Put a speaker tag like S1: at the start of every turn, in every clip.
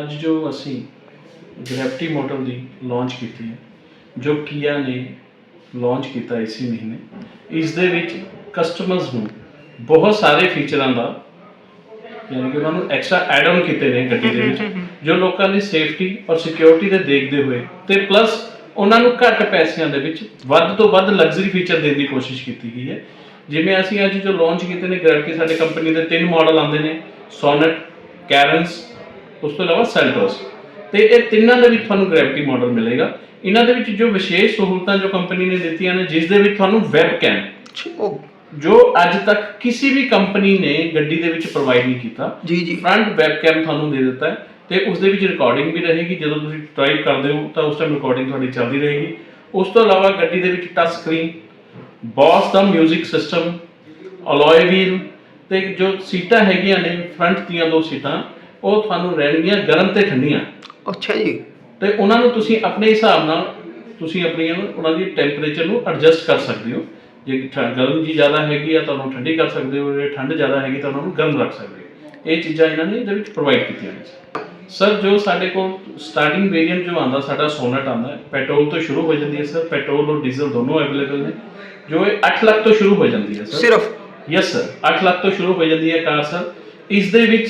S1: ਅੱਜ ਜੋ ਅਸੀਂ ਗ੍ਰੈਵਿਟੀ ਮਾਡਲ ਦੀ ਲਾਂਚ ਕੀਤੀ ਹੈ ਜੋ ਕੀਆ ਨੇ ਲਾਂਚ ਕੀਤਾ ਇਸੇ ਮਹੀਨੇ ਇਸ ਦੇ ਵਿੱਚ ਕਸਟਮਰਸ ਨੂੰ ਬਹੁਤ ਸਾਰੇ ਫੀਚਰਾਂ ਦਾ ਯਾਨੀ ਕਿ ਉਹਨਾਂ ਨੂੰ ਐਕਸਟਰਾ ਐਡ ਆਨ ਕੀਤੇ ਨੇ ਗੱਡੀ ਦੇ ਵਿੱਚ ਜੋ ਲੋਕਾਂ ਦੀ ਸੇਫਟੀ ਔਰ ਸਿਕਿਉਰਿਟੀ ਦੇ ਦੇਖਦੇ ਹੋਏ ਤੇ ਪਲੱਸ ਉਹਨਾਂ ਨੂੰ ਘੱਟ ਪੈਸਿਆਂ ਦੇ ਵਿੱਚ ਵੱਧ ਤੋਂ ਵੱਧ ਲਗਜ਼ਰੀ ਫੀਚਰ ਦੇਣ ਦੀ ਕੋਸ਼ਿਸ਼ ਕੀਤੀ ਗਈ ਹੈ। ਜਿਵੇਂ ਅਸੀਂ ਅੱਜ ਜੋ ਲਾਂਚ ਕੀਤੇ ਨੇ ਗ੍ਰੈਵਿਟੀ ਸਾਡੀ ਕੰਪਨੀ ਦੇ ਤਿੰਨ ਮਾਡਲ ਆਉਂਦੇ ਨੇ ਸੋਨਟ ਕੈਰਨਸ ਉਸ ਤੋਂ ਇਲਾਵਾ ਸੈਲਟੋਸ। ਤੇ ਇਹ ਤਿੰਨਾਂ ਦੇ ਵਿੱਚ ਤੁਹਾਨੂੰ ਗ੍ਰੈਵਿਟੀ ਮਾਡਲ ਮਿਲੇਗਾ। ਇਹਨਾਂ ਦੇ ਵਿੱਚ ਜੋ ਵਿਸ਼ੇਸ਼ ਸਹੂਲਤਾਂ ਜੋ ਕੰਪਨੀ ਨੇ ਦਿੱਤੀਆਂ ਨੇ ਜਿਸ ਦੇ ਵਿੱਚ ਤੁਹਾਨੂੰ ਵੈਬ ਕੈਮ ਜੋ ਅੱਜ ਤੱਕ ਕਿਸੇ ਵੀ ਕੰਪਨੀ ਨੇ ਗੱਡੀ ਦੇ ਵਿੱਚ ਪ੍ਰੋਵਾਈਡ ਨਹੀਂ ਕੀਤਾ
S2: ਜੀ ਜੀ।
S1: ਫਰੰਟ ਵੈਬ ਕੈਮ ਤੁਹਾਨੂੰ ਦੇ ਦਿੱਤਾ ਹੈ ਤੇ ਉਸ ਦੇ ਵਿੱਚ ਰਿਕਾਰਡਿੰਗ ਵੀ ਰਹੇਗੀ। ਜਦੋਂ ਤੁਸੀਂ ਡਰਾਈਵ ਕਰਦੇ ਹੋ ਤਾਂ ਉਸ ਟਾਈਮ ਰਿਕਾਰਡਿੰਗ ਤੁਹਾਡੀ ਚੱਲਦੀ ਰਹੇਗੀ। ਉਸ ਤੋਂ ਇਲਾਵਾ ਗੱਡੀ ਦੇ ਵਿੱਚ ਟੱਚ ਸਕਰੀਨ ਬੋਸ ਦਾ 뮤직 ਸਿਸਟਮ ਅਲੋਏ ਵੀਲ ਤੇ ਜੋ ਸੀਟਾਂ ਹੈਗੀਆਂ ਨੇ ਫਰੰਟ ਦੀਆਂ ਦੋ ਸੀਟਾਂ ਉਹ ਤੁਹਾਨੂੰ ਰਹਿਣਗੀਆਂ ਗਰਮ ਤੇ ਠੰਡੀਆਂ।
S2: ਅੱਛਾ ਜੀ।
S1: ਤੇ ਉਹਨਾਂ ਨੂੰ ਤੁਸੀਂ ਆਪਣੇ ਹਿਸਾਬ ਨਾਲ ਤੁਸੀਂ ਆਪਣੀਆਂ ਨੂੰ ਉਹਨਾਂ ਦੀ ਟੈਂਪਰੇਚਰ ਨੂੰ ਐਡਜਸਟ ਕਰ ਸਕਦੇ ਹੋ। ਜੇ ਠ- ਗਰਮ ਜੀ ਜ਼ਿਆਦਾ ਹੈਗੀ ਆ ਤਾਂ ਉਹਨੂੰ ਠੰਡੀ ਕਰ ਸਕਦੇ ਹੋ ਜੇ ਠੰਡ ਜ਼ਿਆਦਾ ਹੈਗੀ ਤਾਂ ਉਹਨਾਂ ਨੂੰ ਗਰਮ ਰੱਖ ਸਕਦੇ ਹੋ। ਇਹ ਚੀਜ਼ਾਂ ਇਹਨਾਂ ਨੇ ਇਹਦੇ ਵਿੱਚ ਪ੍ਰੋਵਾਈਡ ਕੀਤੀਆਂ ਨੇ। ਸਰ ਜੋ ਸਾਡੇ ਕੋਲ ਸਟਾਰਟਿੰਗ ਵੇਰੀਐਂਟ ਜੋ ਆਂਦਾ ਸਾਡਾ ਸੋਨਟ ਆਂਦਾ ਹੈ ਪੈਟਰੋਲ ਤੋਂ ਸ਼ੁਰੂ ਹੋ ਜਾਂਦੀ ਹੈ ਸਰ ਪੈਟਰੋਲ ਔਰ ਡੀਜ਼ਲ ਦੋਨੋਂ ਅਵੇਲੇਬਲ ਨੇ। ਜੋ ਇਹ 8 ਲੱਖ ਤੋਂ ਸ਼ੁਰੂ ਹੋ ਜਾਂਦੀ ਹੈ ਸਰ।
S2: ਸਿਰਫ?
S1: ਯੈਸ ਸਰ 8 ਲੱਖ ਤੋਂ ਸ਼ੁਰੂ ਹੋ ਜਾਂਦੀ ਹੈ ਕਾਰ ਸਰ। ਇਸ ਦੇ ਵਿੱਚ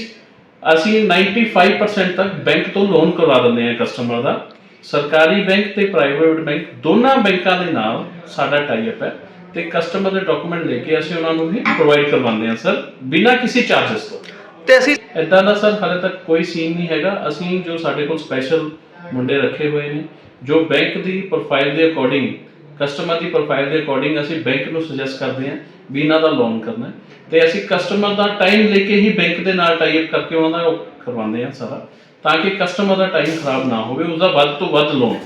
S1: ਅਸੀਂ 95% ਤੱਕ ਬੈਂਕ ਤੋਂ ਲੋਨ ਕਰਵਾ ਦਿੰਦੇ ਹਾਂ ਕਸਟਮਰ ਦਾ। ਸਰਕਾਰੀ ਬੈਂਕ ਤੇ ਪ੍ਰਾਈਵੇਟ ਬੈਂਕ ਦੋਨਾਂ ਬੈਂਕਾਂ ਦੇ ਨਾਲ ਸਾਡਾ ਟਾਈ ਅਪ ਹੈ ਤੇ ਕਸਟਮਰ ਦੇ ਡਾਕੂਮੈਂਟ ਲੈ ਕੇ ਅਸੀਂ ਉਹਨਾਂ ਨੂੰ ਹੀ ਪ੍ਰੋਵਾਈਡ ਕਰਵਾਉਂਦੇ ਹਾਂ ਸਰ ਬਿਨਾਂ ਕਿਸੇ ਚਾਰजेस ਤੋਂ।
S2: ਤੇ ਅਸੀਂ
S1: ਇਦਾਂ ਦਾ ਸਰ ਹਾਲੇ ਤੱਕ ਕੋਈ ਸੀਨ ਨਹੀਂ ਹੈਗਾ। ਅਸੀਂ ਜੋ ਸਾਡੇ ਕੋਲ ਸਪੈਸ਼ਲ ਮੁੰਡੇ ਰੱਖੇ ਹੋਏ ਨੇ ਜੋ ਬੈਂਕ ਦੀ ਪ੍ਰੋਫਾਈਲ ਦੇ ਅਕੋਰਡਿੰਗ ਕਸਟਮਰ ਦੀ ਪ੍ਰੋਫਾਈਲ ਦੇ ਅਕੋਰਡਿੰਗ ਅਸੀਂ ਬੈਂਕ ਨੂੰ ਸੁਜੈਸਟ ਕਰਦੇ ਹਾਂ ਵੀ ਇਹਨਾਂ ਦਾ ਲੋਨ ਕਰਨਾ ਹੈ। ਤੇ ਅਸੀਂ ਕਸਟਮਰ ਦਾ ਟਾਈਮ ਲੈ ਕੇ ਹੀ ਬੈਂਕ ਦੇ ਨਾਲ ਟਾਈ ਅਪ ਕਰਕੇ ਉਹਨਾਂ ਦਾ ਉਹ ਕਰਵਾਉਂਦੇ ਹਾਂ ਸਾਰਾ, ਤਾਂ ਕਿ ਕਸਟਮਰ ਦਾ ਟਾਈਮ ਖਰਾਬ ਨਾ ਹੋਵੇ ਉਸ ਦਾ ਵੱਧ ਤੋਂ ਵੱਧ ਲੋਨ